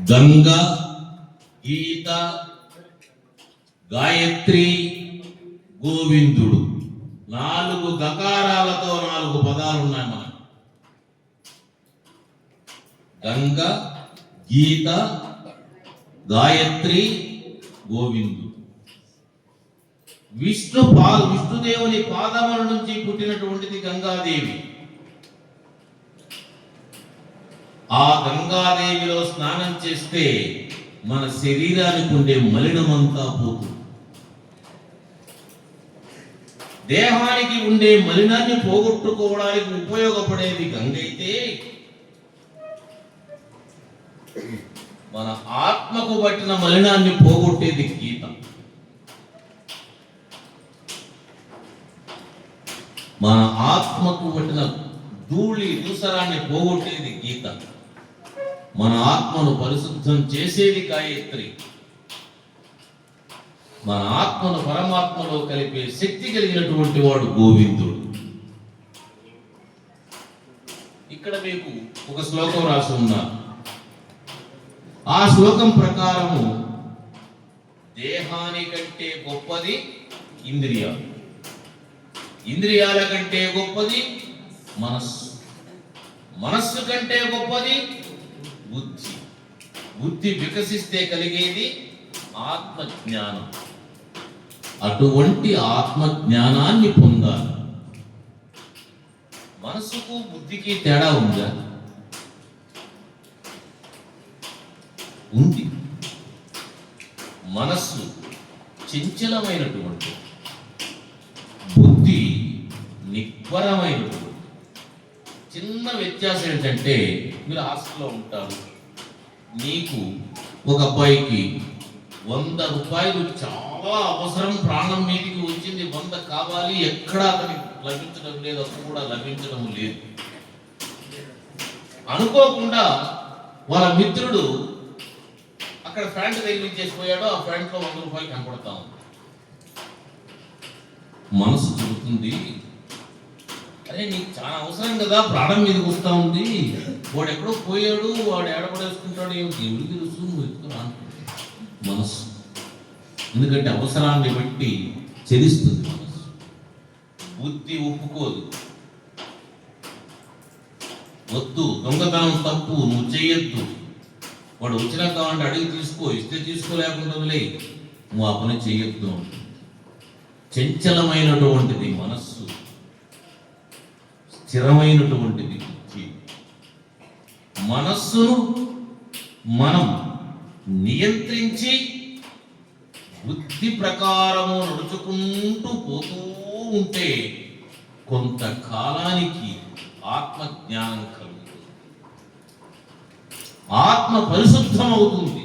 గంగ గీత గాయత్రి గోవిందుడు. నాలుగు గకారాలతో నాలుగు పదాలు ఉన్నాయి మనకు. గంగ గీత గాయత్రి గోవిందుడు. విష్ణు పా విష్ణుదేవుని పాదముల నుంచి పుట్టినటువంటిది గంగాదేవి. ఆ గంగాదేవిలో స్నానం చేస్తే మన శరీరానికి ఉండే మలినమంతా పోతుంది. దేహానికి ఉండే మలినాన్ని పోగొట్టుకోవడానికి ఉపయోగపడేది గంగ అయితే మన ఆత్మకు పట్టిన మలినాన్ని పోగొట్టేది గీత. మన ఆత్మకు పట్టిన ధూళి దూసరాన్ని పోగొట్టేది గీత. మన ఆత్మను పరిశుద్ధం చేసేది గాయత్రి. మన ఆత్మను పరమాత్మలో కలిపే శక్తి కలిగినటువంటి వాడు గోవిందుడు. ఇక్కడ మీకు ఒక శ్లోకం రాసి ఉన్నారు ఆ శ్లోకం ప్రకారము దేహాని కంటే గొప్పది ఇంద్రియాలు ఇంద్రియాల కంటే గొప్పది మనస్సు. మనస్సు కంటే గొప్పది బుద్ధి. బుద్ధి వికసిస్తే కలిగేది ఆత్మజ్ఞానం. అటువంటి ఆత్మజ్ఞానాన్ని పొందాలి. మనసుకు బుద్ధికి తేడా ఉందా? ఉంది. మనస్సు చంచలమైనటువంటి బుద్ధి నిక్వరమైన వ్యత్యాసం ఏంటంటే మీరు హాస్టల్లో ఉంటారు. నీకు ఒక అబ్బాయికి వంద రూపాయలు చాలా అవసరం ప్రాణం మీదికి వచ్చింది వంద కావాలి ఎక్కడా అతనికి లభించడం లేదు అసలు కూడా లభించడం లేదు. అనుకోకుండా వాళ్ళ మిత్రుడు అక్కడ ఫ్యాంట్ తగిలించేసిపోయాడు ఆ ఫ్యాంట్లో వంద రూపాయలు కనపడతా ఉంది. మనసు చెబుతుంది అరే నీకు చాలా అవసరం కదా ప్రాణం మీదకి వస్తా ఉంది. వాడు ఎక్కడో పోయాడు వాడు ఏడపడేసుకుంటాడు ఏమి దేవుడికి తెలుసు? నువ్వు ఎత్తుకురా మనస్సు. ఎందుకంటే అవసరాన్ని బట్టి చెలిస్తుంది మనస్సు. బుద్ధి ఒప్పుకోదు. వద్దు దొంగతనం తప్పు నువ్వు చేయొద్దు వాడు వచ్చినా కావాలంటే అడిగి తీసుకో ఇస్తే తీసుకోలేకుండా వదిలే. నువ్వు ఆ పని చేయొద్దు అంటుంది. చంచలమైనటువంటిది మనస్సు. స్థిరమైనటువంటిది మనస్సును మనం నియంత్రించి బుద్ధి ప్రకారము నడుచుకుంటూ పోతూ ఉంటే కొంతకాలానికి ఆత్మజ్ఞానం కలుగుతుంది. ఆత్మ పరిశుద్ధం అవుతుంది